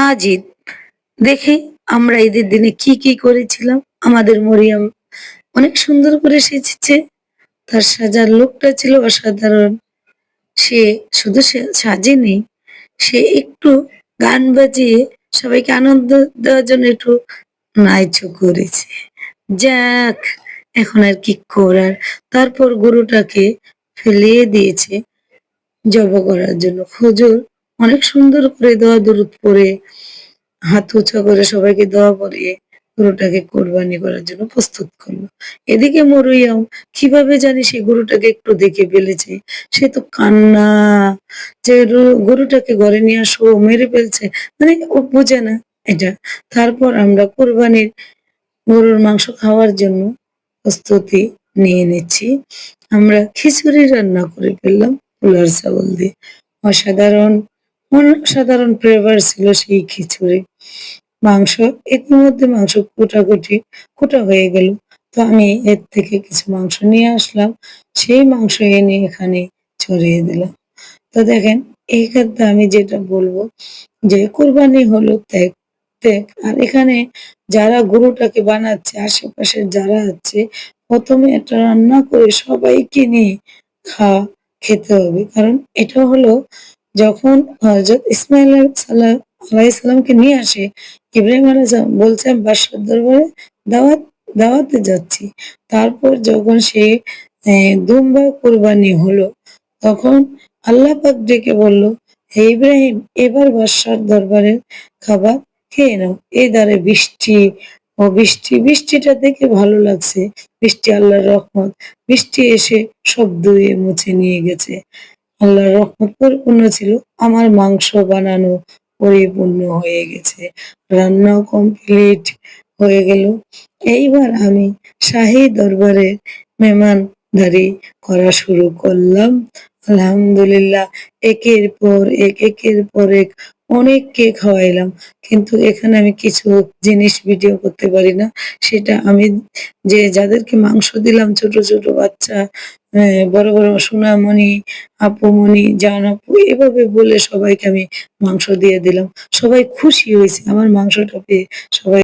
আজ ঈদ দেখি আমরা ঈদের দিনে কি কি করেছিলাম। আমাদের মরিয়ম অনেক সুন্দর করে সেজেছে। তার সাজার লোকটা ছিল অসাধারণ। সে শুধু সাজেনি, সে একটু গান বাজিয়ে সবাইকে আনন্দ দেওয়ার জন্য একটু নাচও করেছে। যাক, এখন আর কি করার। তারপর গরুটাকে ফেলিয়ে দিয়েছে জব করার জন্য। হুজুর অনেক সুন্দর করে দোয়া দরুদ পরে হাত উঁচা করে সবাইকে দোয়া পরিয়ে গরুটাকে কোরবানি করার জন্য প্রস্তুত করল। এদিকে মরিয়ম কীভাবে জানি সে গরুটাকে একটু দেখে ফেলেছে, সে তো কান্না। যে গরুটাকে ঘরে নিয়ে আসো, মেরে ফেলছে মানে ও বোঝে না এটা। তারপর আমরা কোরবানির গরুর মাংস খাওয়ার জন্য প্রস্তুতি নিয়ে নিচ্ছি। আমরা খিচুড়ি রান্না করে ফেললাম পোলার চাউল দিয়ে। অসাধারণ অসাধারণ ফ্লেভার ছিল সেই খিচুড়ি। মাংস, ইতিমধ্যে মাংস কোটাকুটি, কোটা হয়ে গেল। তো আমি এর থেকে কিছু মাংস নিয়ে আসলাম। সেই মাংস এনে এখানে ছড়িয়ে দিলাম। তো দেখেন, এই ক্ষেত্রে আমি যেটা বলব যে কোরবানি হলো ত্যাগ। ত্যাগ। আর এখানে যারা গরুটাকে বানাচ্ছে আশেপাশে যারা আছে, প্রথমে এটা রান্না করে সবাইকে নিয়ে খাওয়া খেতে হবে। কারণ এটা হলো যখন হযরত ইসমাইল আলাইসাল্লামকে নিয়ে আসে, ইব্রাহিম আলাইসাল্লাম বলছে, আমি বাদশার দরবারে দাওয়াত, দাওয়াতে যাচ্ছি। তারপর যখন সে দুম্বা কোরবানি হলো, তখন আল্লাহ পাক ডেকে বলল, হে ইব্রাহিম, এবার বাদশার দরবারের খাবার খেয়ে নাও। এই দ্বারে বৃষ্টি ও বৃষ্টি, বৃষ্টিটা দেখে ভালো লাগছে। বৃষ্টি আল্লাহর রহমত। বৃষ্টি এসে সব ধুয়ে মুছে নিয়ে গেছে। আল্লাহর রহমত পরিপূর্ণ ছিল আমার মাংস বানানো পরিপূর্ণ হয়ে গেছে। রান্নাও কমপ্লিট হয়ে গেল। এইবার আমি শাহী দরবারে মেহমানদারি করা শুরু করলাম। আলহামদুলিল্লাহ, একের পর এক, একের পর এক অনেককে খাওয়াইলাম, কিন্তু এখানে আমি কিছু জিনিস ভিডিও করতে পারি না। সেটা আমি যে যাদেরকে মাংস দিলাম, ছোট ছোট বাচ্চা বড় বড় সোনামণি, আপুমণি জান আপু এভাবে বলে সবাইকে আমি মাংস দিয়ে দিলাম। সবাই খুশি হয়েছে, আমার মাংসটা পেয়ে সবাই